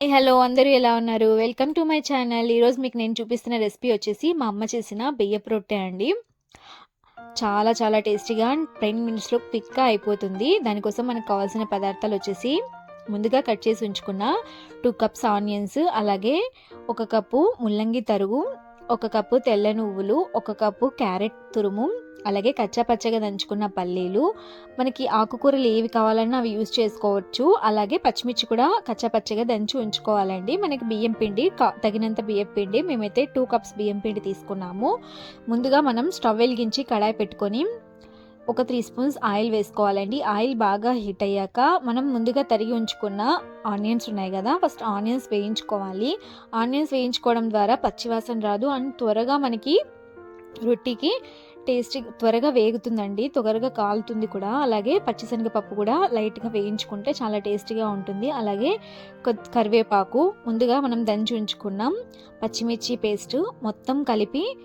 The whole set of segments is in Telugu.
హలో అందరూ ఎలా ఉన్నారు? వెల్కమ్ టు మై ఛానల్ ఈరోజు మీకు నేను చూపిస్తున్న రెసిపీ వచ్చేసి మా అమ్మ చేసిన బియ్యపు రొట్టె అండి. చాలా చాలా టేస్టీగా టెన్ మినిట్స్లో క్విక్గా అయిపోతుంది. దానికోసం మనకు కావాల్సిన పదార్థాలు వచ్చేసి ముందుగా కట్ చేసి ఉంచుకున్న టూ కప్స్ ఆనియన్స్ అలాగే ఒక కప్పు ముల్లంగి తరుగు ఒక కప్పు తెల్ల నువ్వులు ఒక కప్పు క్యారెట్ తురుము అలాగే కచ్చా పచ్చగా దంచుకున్న పల్లీలు. మనకి ఆకుకూరలు ఏవి కావాలన్నా అవి యూజ్ చేసుకోవచ్చు. అలాగే పచ్చిమిర్చి కూడా కచ్చా పచ్చగా దంచి ఉంచుకోవాలండి. మనకి బియ్యం పిండి తగినంత బియ్యం పిండి. మేమైతే టూ కప్స్ బియ్యం పిండి తీసుకున్నాము. ముందుగా మనం స్టవ్ వెలిగించి కడాయి పెట్టుకొని ఒక త్రీ స్పూన్స్ ఆయిల్ వేసుకోవాలండి. ఆయిల్ బాగా హీట్ అయ్యాక మనం ముందుగా తరిగి ఉంచుకున్న ఆనియన్స్ ఉన్నాయి కదా ఫస్ట్ ఆనియన్స్ వేయించుకోవాలి. ఆనియన్స్ వేయించుకోవడం ద్వారా పచ్చివాసన రాదు. అండ్ త్వరగా మనకి రొట్టికి టేస్టీ త్వరగా వేగుతుందండి. త్వరగా కాలుతుంది కూడా. అలాగే పచ్చిశనగపప్పు కూడా లైట్గా వేయించుకుంటే చాలా టేస్టీగా ఉంటుంది. అలాగే కరివేపాకు ముందుగా మనం దంచి ఉంచుకున్నాం. పచ్చిమిర్చి పేస్ట్ మొత్తం కలిపి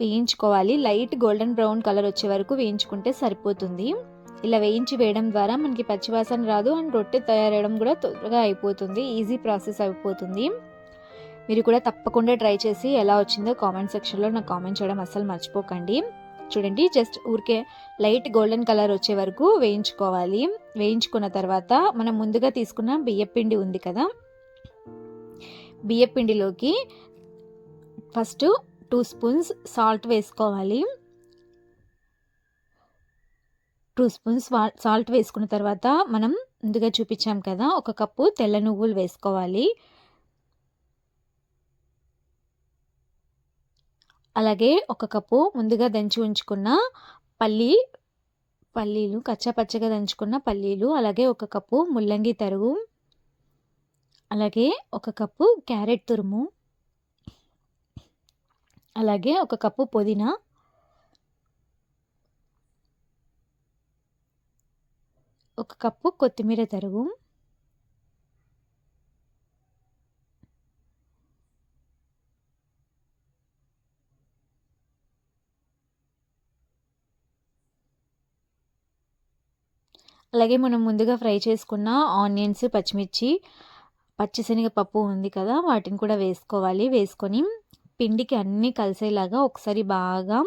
వేయించుకోవాలి. లైట్ గోల్డెన్ బ్రౌన్ కలర్ వచ్చే వరకు వేయించుకుంటే సరిపోతుంది. ఇలా వేయించి వేయడం ద్వారా మనకి పచ్చివాసన రాదు అండ్ రొట్టె తయారవడం కూడా త్వరగా అయిపోతుంది. ఈజీ ప్రాసెస్ అయిపోతుంది. మీరు కూడా తప్పకుండా ట్రై చేసి ఎలా వచ్చిందో కామెంట్ సెక్షన్లో నాకు కామెంట్ చేయడం అస్సలు మర్చిపోకండి. చూడండి జస్ట్ ఊరికే లైట్ గోల్డెన్ కలర్ వచ్చే వరకు వేయించుకోవాలి. వేయించుకున్న తర్వాత మనం ముందుగా తీసుకున్న బియ్యపిండి ఉంది కదా బియ్యపిండిలోకి ఫస్ట్ టూ స్పూన్స్ సాల్ట్ వేసుకోవాలి. టూ స్పూన్స్ సాల్ట్ వేసుకున్న తర్వాత మనం ముందుగా చూపించాం కదా ఒక కప్పు తెల్ల నువ్వులు వేసుకోవాలి. అలాగే ఒక కప్పు ముందుగా దంచి ఉంచుకున్న పల్లి పల్లీలు కచ్చాపచ్చగా దంచుకున్న పల్లీలు అలాగే ఒక కప్పు ముల్లంగి తరుగు అలాగే ఒక కప్పు క్యారెట్ తురుము. అలాగే ఒక కప్పు పుదీనా. ఒక కప్పు కొత్తిమీర తరుగు. అలాగే మనం ముందుగా ఫ్రై చేసుకున్న ఆనియన్స్ పచ్చిమిర్చి పచ్చిశనగపప్పు ఉంది కదా వాటిని కూడా వేసుకోవాలి. వేసుకొని పిండికి అన్నీ కలిసేలాగా ఒకసారి బాగా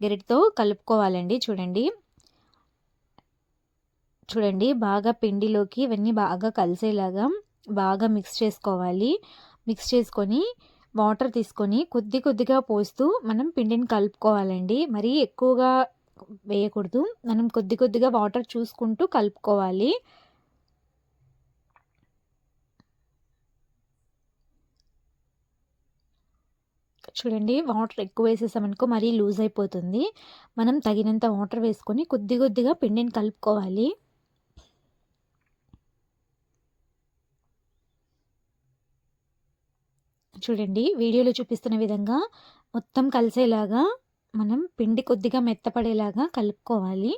గరిటతో కలుపుకోవాలండి. చూడండి. చూడండి. బాగా పిండిలోకి ఇవన్నీ బాగా కలిసేలాగా బాగా మిక్స్ చేసుకోవాలి. మిక్స్ చేసుకొని వాటర్ తీసుకొని కొద్ది కొద్దిగా పోస్తూ మనం పిండిని కలుపుకోవాలండి. మరీ ఎక్కువగా వేయకూడదు. మనం కొద్ది కొద్దిగా వాటర్ చూసుకుంటూ కలుపుకోవాలి. చూడండి వాటర్ ఎక్కువ వేసేసామనుకో మరీ లూజ్ అయిపోతుంది. మనం తగినంత వాటర్ వేసుకొని కొద్ది కొద్దిగా పిండిని కలుపుకోవాలి. చూడండి వీడియోలో చూపిస్తున్న విధంగా మొత్తం కలిసేలాగా మనం పిండి కొద్దిగా మెత్తపడేలాగా కలుపుకోవాలి.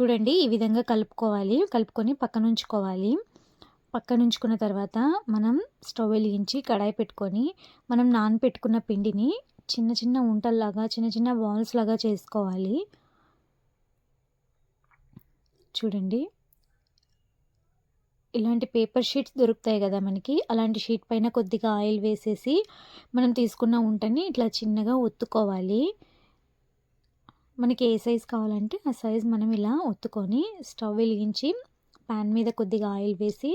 చూడండి ఈ విధంగా కలుపుకోవాలి. కలుపుకొని పక్కన ఉంచుకోవాలి పక్కన ఉంచుకున్న తర్వాత మనం స్టవ్ వెలిగించి కడాయి పెట్టుకొని మనం నానపెట్టుకున్న పిండిని చిన్న చిన్న ఉంటల్లాగా చిన్న చిన్న బాల్స్ లాగా చేసుకోవాలి. చూడండి. ఇలాంటి పేపర్ షీట్స్ దొరుకుతాయి కదా మనకి. అలాంటి షీట్ పైన కొద్దిగా ఆయిల్ వేసేసి మనం తీసుకున్న ఉంటని ఇట్లా చిన్నగా ఒత్తుకోవాలి. మనకి ఏ సైజ్ కావాలంటే ఆ సైజ్ మనం ఇలా ఒత్తుకొని స్టవ్ వెలిగించి ప్యాన్ మీద కొద్దిగా ఆయిల్ వేసి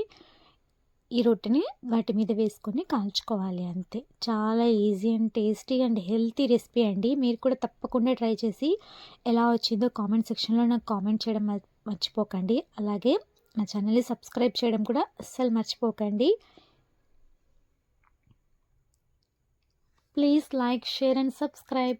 ఈ రొట్టెని వాటి మీద వేసుకొని కాల్చుకోవాలి అంతే. చాలా easy and tasty and healthy recipe అండి. మీరు కూడా తప్పకుండా ట్రై చేసి ఎలా వచ్చిందో కామెంట్ సెక్షన్లో నాకు కామెంట్ చేయడం మర్చిపోకండి. అలాగే నా ఛానల్ని సబ్స్క్రైబ్ చేయడం కూడా అస్సలు మర్చిపోకండి. Please like share and subscribe